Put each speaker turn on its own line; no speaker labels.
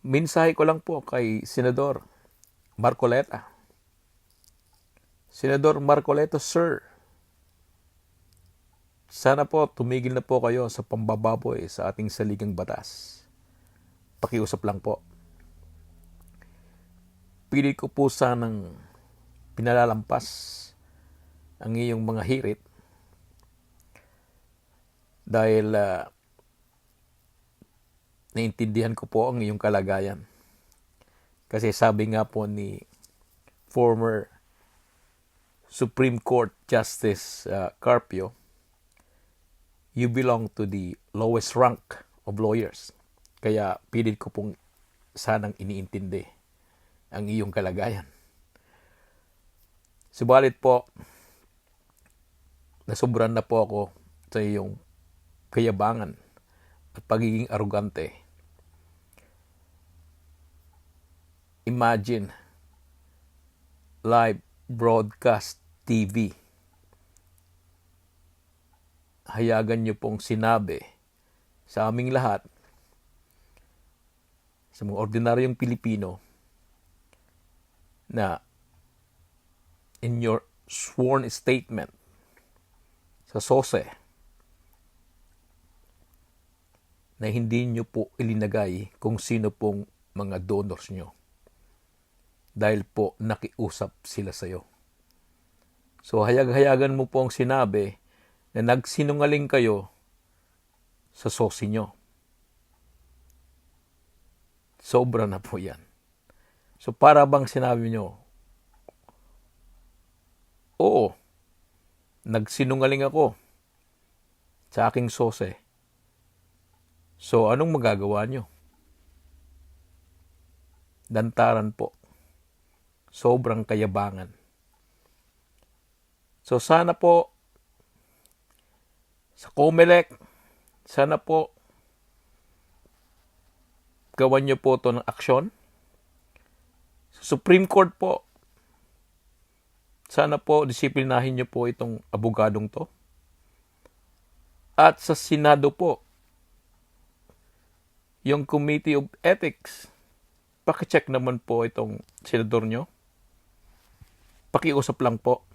Minsahe ko lang po kay Senador Marcoleta. Senador Marcoleta, sir, sana po tumigil na po kayo sa pambababoy sa ating saligang batas. Pakiusap lang po. Pili ko po sanang pinalalampas ang iyong mga hirit dahil ah, naintindihan ko po ang iyong kalagayan. Kasi sabi nga po ni former Supreme Court Justice uh, Carpio, you belong to the lowest rank of lawyers. Kaya pilit ko pong sanang iniintindi ang iyong kalagayan. Subalit po, nasobran na po ako sa iyong kayabangan at pagiging arugante. Imagine live broadcast TV. Hayagan niyo pong sinabi sa aming lahat, sa mga ordinaryong Pilipino, na in your sworn statement sa SOSE, na hindi nyo po ilinagay kung sino pong mga donors nyo. Dahil po nakiusap sila sa'yo. So hayag-hayagan mo po ang sinabi na nagsinungaling kayo sa sosi nyo. Sobra na po yan. So para bang sinabi nyo, Oo, nagsinungaling ako sa aking sose. So anong magagawa nyo? Dantaran po. Sobrang kayabangan. So sana po sa Comelec, sana po gawan nyo po to ng aksyon. Sa Supreme Court po, sana po disiplinahin nyo po itong abogadong to. At sa Senado po, yung Committee of Ethics, pakicheck naman po itong senador nyo. Pakiusap lang po.